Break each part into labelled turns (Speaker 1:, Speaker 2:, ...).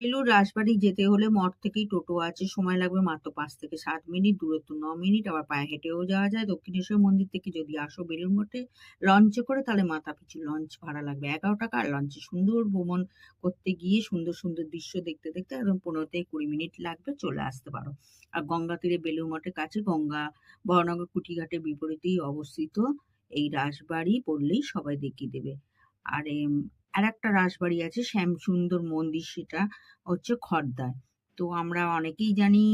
Speaker 1: বেলুড় রাজবাড়ি যেতে হলে মঠ থেকেই টোটো আছে। সময় লাগবে মাত্র পাঁচ থেকে সাত মিনিট, দূরত্ব ন মিনিট। আবার পায়ে হেঁটেও যাওয়া যায়। দক্ষিণেশ্বর মন্দির থেকে যদি আসো বেলুড় মঠে লঞ্চে করে, তাহলে মাথা পিছু লঞ্চ ভাড়া লাগবে। এগারো টাকা আর লঞ্চে সুন্দর ভ্রমণ করতে গিয়ে সুন্দর সুন্দর দৃশ্য দেখতে দেখতে একদম পনেরো থেকে কুড়ি মিনিট লাগবে চলে আসতে পারো। আর গঙ্গা তীরে বেলুড় মঠের কাছে গঙ্গা বহনগর কুটিঘাটের বিপরীতেই অবস্থিত এই রাজবাড়ি পড়লেই সবাই দেখিয়ে দেবে। আর আর একটা রাসবাড়ি আছে শ্যামসুন্দর মন্দির, সেটা হচ্ছে খড়দায় তো আমরা অনেকেই জানি,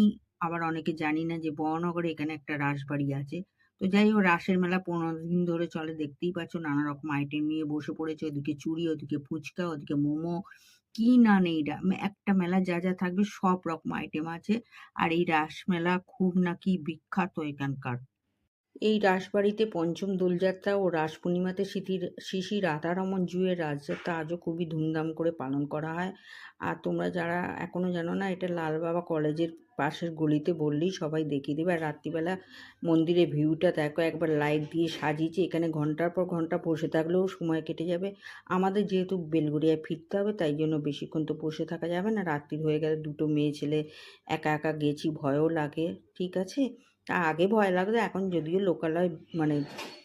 Speaker 1: আবার অনেকে জানি না যে বড়নগরে এখানে একটা রাসবাড়ি আছে। তো যাই হোক, রাসের মেলা পনেরো দিন ধরে চলে, দেখতেই পাচ্ছ নানা রকম আইটেম নিয়ে বসে পড়েছে। ওদিকে চুড়ি, ওদিকে ফুচকা, ওদিকে মোমো, কি না নেই একটা মেলা যা যা থাকবে সব রকম আইটেম আছে। আর এই রাস মেলা খুব নাকি বিখ্যাত এখানকার। এই রাসবাড়িতে পঞ্চম দোলযাত্রা ও রাস পূর্ণিমাতে স্মৃতির, শ্রী রাধারমন জুয়ের রাজযাত্রা আজও খুবই ধুমধাম করে পালন করা হয়। আর তোমরা যারা এখনও জানো না, এটা লালবাবা কলেজের পাশের গলিতে বললেই সবাই দেখিয়ে দেবে। আর রাত্রিবেলা মন্দিরের ভিউটা দেখো, একবার লাইট দিয়ে সাজিয়েছে। এখানে ঘণ্টার পর ঘণ্টা বসে থাকলেও সময় কেটে যাবে। আমাদের যেহেতু বেলগুড়িয়ায় ফিরতে হবে, তাই জন্য বেশিক্ষণ তো বসে থাকা যাবে না। রাত্রি হয়ে গেলে দুটো মেয়ে ছেলে একা একা গেছি, ভয়ও লাগে, ঠিক আছে? আগে ভয় লাগতো, এখন যদিও লোকালয় মানে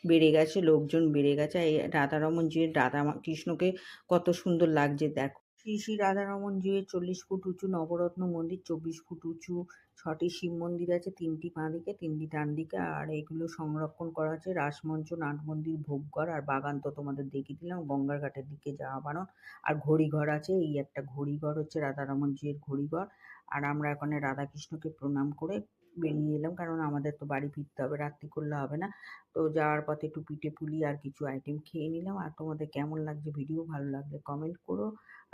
Speaker 1: বেড়ে গেছে, লোকজন বেড়ে গেছে, এই রাধারমন জিউয়ের রাধা কৃষ্ণকে কত সুন্দর লাগছে দেখো। শ্রী শ্রী রাধারমন জিউয়ের চল্লিশ ফুট উঁচু নবরত্ন মন্দির, চব্বিশ ফুট উঁচু ছটি শিব মন্দির আছে, তিনটি বাঁ দিকে তিনটি ডান দিকে আর এগুলো সংরক্ষণ করা আছে রাসমঞ্চ, নাট মন্দির, ভোগঘর, আর বাগান তো তোমাদের দেখিয়ে দিলাম, গঙ্গার ঘাটের দিকে যাওয়া বারণ, আর ঘড়িঘর আছে, এই একটা ঘড়িঘর হচ্ছে রাধারমন জিউয়ের ঘড়িঘর আর আমরা এখানে রাধাকৃষ্ণকে প্রণাম করে বেরিয়ে এলাম, কারণ আমাদের তো বাড়ি ফিরতে হবে, রাত্রি করলে হবে না। তো যাওয়ার পথে একটু পিঠে পুলি আর কিছু আইটেম খেয়ে নিলাম। আর তোমাদের কেমন লাগছে ভিডিও ভালো লাগলে কমেন্ট করো।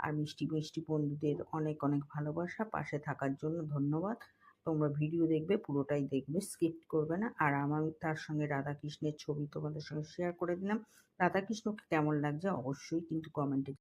Speaker 1: আর মিষ্টি মিষ্টি বন্ধুদের অনেক অনেক ভালোবাসা। পাশে থাকার জন্য ধন্যবাদ। তোমরা ভিডিও দেখবে, পুরোটাই দেখবে স্কিপ করবে না। আর আমার তার সঙ্গে রাধাকৃষ্ণের ছবি তোমাদের সঙ্গে শেয়ার করে দিলাম। রাধাকৃষ্ণকে কেমন লাগছে? অবশ্যই কিন্তু কমেন্টে